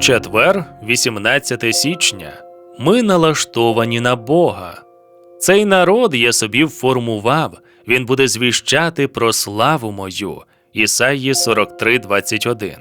Четвер, 18 січня. Ми налаштовані на Бога. Цей народ я собі вформував, він буде звіщати про славу мою. Ісаї 43.21.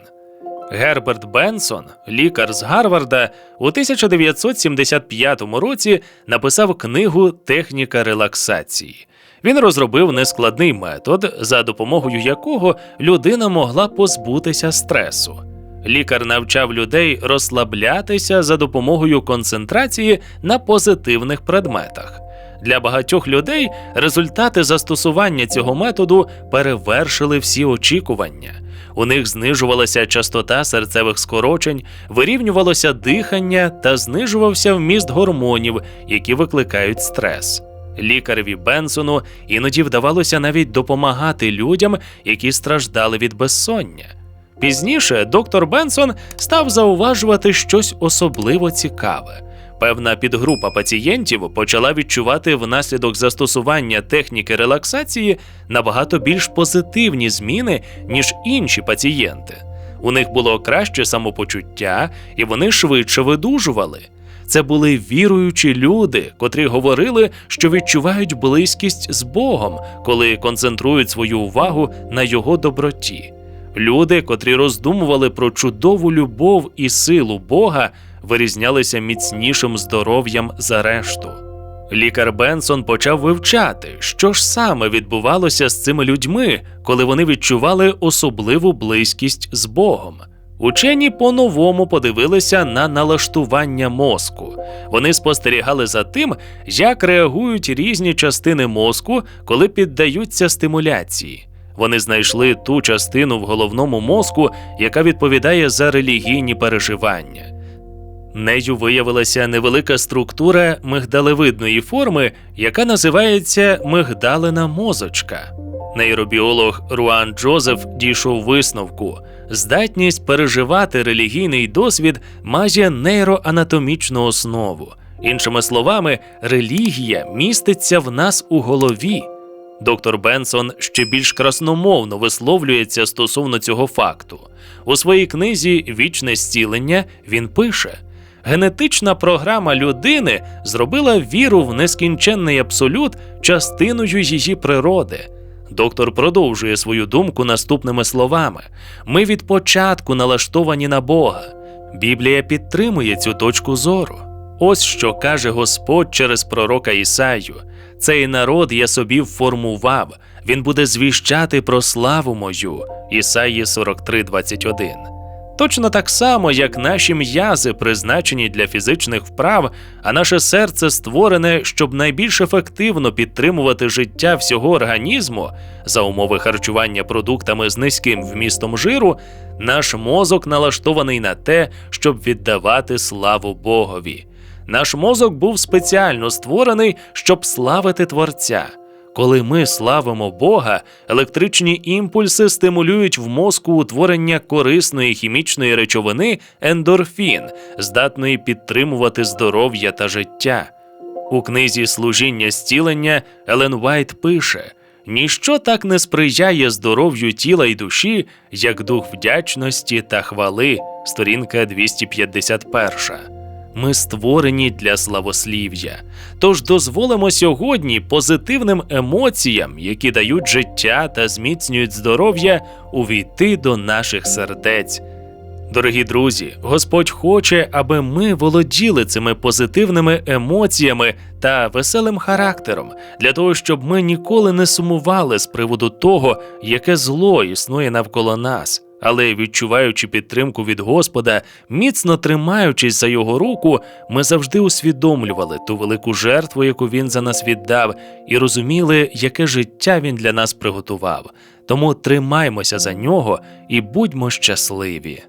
Герберт Бенсон, лікар з Гарварда, у 1975 році написав книгу Техніка релаксації. Він розробив нескладний метод, за допомогою якого людина могла позбутися стресу. Лікар навчав людей розслаблятися за допомогою концентрації на позитивних предметах. Для багатьох людей результати застосування цього методу перевершили всі очікування. У них знижувалася частота серцевих скорочень, вирівнювалося дихання та знижувався вміст гормонів, які викликають стрес. Лікареві Бенсону іноді вдавалося навіть допомагати людям, які страждали від безсоння. Пізніше доктор Бенсон став зауважувати щось особливо цікаве. Певна підгрупа пацієнтів почала відчувати внаслідок застосування техніки релаксації набагато більш позитивні зміни, ніж інші пацієнти. У них було краще самопочуття, і вони швидше видужували. Це були віруючі люди, котрі говорили, що відчувають близькість з Богом, коли концентрують свою увагу на його доброті. Люди, котрі роздумували про чудову любов і силу Бога, вирізнялися міцнішим здоров'ям за решту. Лікар Бенсон почав вивчати, що ж саме відбувалося з цими людьми, коли вони відчували особливу близькість з Богом. Учені по-новому подивилися на налаштування мозку. Вони спостерігали за тим, як реагують різні частини мозку, коли піддаються стимуляції. Вони знайшли ту частину в головному мозку, яка відповідає за релігійні переживання. Нею виявилася невелика структура мигдалевидної форми, яка називається мигдалина мозочка. Нейробіолог Руан Джозеф дійшов висновку: здатність переживати релігійний досвід має нейроанатомічну основу. Іншими словами, релігія міститься в нас у голові. Доктор Бенсон ще більш красномовно висловлюється стосовно цього факту. У своїй книзі Вічне зцілення він пише: генетична програма людини зробила віру в нескінченний абсолют частиною її природи. Доктор продовжує свою думку наступними словами: ми від початку налаштовані на Бога. Біблія підтримує цю точку зору. Ось що каже Господь через пророка Ісаю: цей народ я собі вформував, він буде звіщати про славу мою. Ісаї 43:21. Точно так само, як наші м'язи призначені для фізичних вправ, а наше серце створене, щоб найбільш ефективно підтримувати життя всього організму за умови харчування продуктами з низьким вмістом жиру, наш мозок налаштований на те, щоб віддавати славу Богові. Наш мозок був спеціально створений, щоб славити Творця. Коли ми славимо Бога, електричні імпульси стимулюють в мозку утворення корисної хімічної речовини ендорфін, здатної підтримувати здоров'я та життя. У книзі Служіння зцілення Елен Вайт пише: ніщо так не сприяє здоров'ю тіла і душі, як дух вдячності та хвали, сторінка 251. Ми створені для славослів'я. Тож дозволимо сьогодні позитивним емоціям, які дають життя та зміцнюють здоров'я, увійти до наших сердець. Дорогі друзі, Господь хоче, аби ми володіли цими позитивними емоціями та веселим характером, для того, щоб ми ніколи не сумували з приводу того, яке зло існує навколо нас. Але відчуваючи підтримку від Господа, міцно тримаючись за його руку, ми завжди усвідомлювали ту велику жертву, яку він за нас віддав, і розуміли, яке життя він для нас приготував. Тому тримаймося за нього і будьмо щасливі.